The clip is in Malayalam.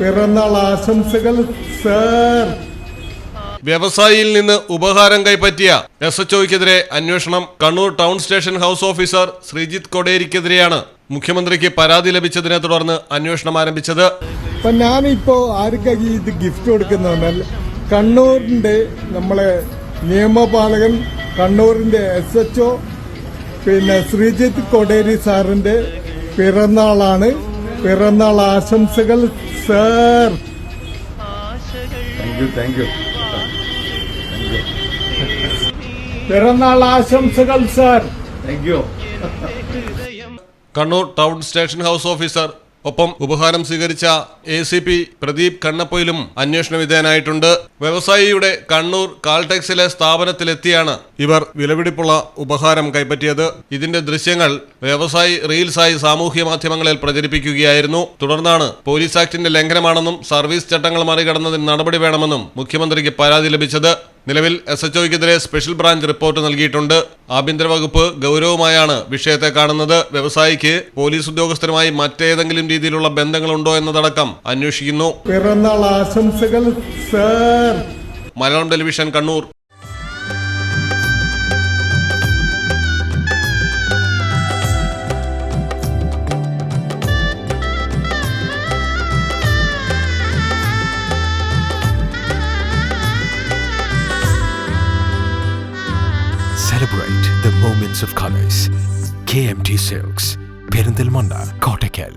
പിറന്നാൾ ആശംസകൾ സർ. വ്യവസായിയിൽ നിന്ന് ഉപഹാരം കൈപ്പറ്റിയ എസ് എച്ച് ഒക്കെതിരെ അന്വേഷണം. Kannur town station house officer Sreejith കൊടേരിക്കെതിരെയാണ് മുഖ്യമന്ത്രിക്ക് പരാതി ലഭിച്ചതിനെ തുടർന്ന് അന്വേഷണം ആരംഭിച്ചത്. ഞാനിപ്പോ ആർക്കാ ഇത് ഗിഫ്റ്റ് കൊടുക്കുന്നതെന്നാൽ കണ്ണൂരിന്റെ നമ്മളെ നിയമപാലകൻ കണ്ണൂരിന്റെ എസ് എച്ച് ഒ പിന്നെ ശ്രീജിത്ത് കൊടേരി സാറിന്റെ പിറന്നാളാണ്. പിറന്നാൾ ആശംസകൾ sir. Thank you thank you പിറന്നാൾ ആശംസകൾ sir. Thank you Kannur town station house officer ഒപ്പം ഉപഹാരം സ്വീകരിച്ച എ സി പി പ്രദീപ് കണ്ണപ്പൊയിലും അന്വേഷണ വിധേയനായിട്ടുണ്ട്. വ്യവസായിയുടെ കണ്ണൂർ കാൾടെക്സിലെ സ്ഥാപനത്തിലെത്തിയാണ് ഇവർ വിലപിടിപ്പുള്ള ഉപഹാരം കൈപ്പറ്റിയത്. ഇതിന്റെ ദൃശ്യങ്ങൾ വ്യവസായി റീൽസായി സാമൂഹ്യ മാധ്യമങ്ങളിൽ പ്രചരിപ്പിക്കുകയായിരുന്നു. തുടർന്നാണ് പോലീസ് ആക്ടിന്റെ ലംഘനമാണെന്നും സർവീസ് ചട്ടങ്ങൾ മറികടന്നതിന് നടപടി വേണമെന്നും മുഖ്യമന്ത്രിക്ക് പരാതി ലഭിച്ചത്. നിലവിൽ എസ് എച്ച് ഒക്കെതിരെ സ്പെഷ്യൽ ബ്രാഞ്ച് റിപ്പോർട്ട് നൽകിയിട്ടുണ്ട്. ആഭ്യന്തര വകുപ്പ് ഗൗരവമായാണ് വിഷയത്തെ കാണുന്നത്. വ്യവസായിക്ക് പോലീസ് ഉദ്യോഗസ്ഥരുമായി മറ്റേതെങ്കിലും രീതിയിലുള്ള ബന്ധങ്ങളുണ്ടോ എന്നതടക്കം അന്വേഷിക്കുന്നു. പിറന്നാൾ ആശംസകൾ sir. Malayalam television Kannur. celebrate the moments of colors. KMT Silks, Perindal Manda, Kottakal.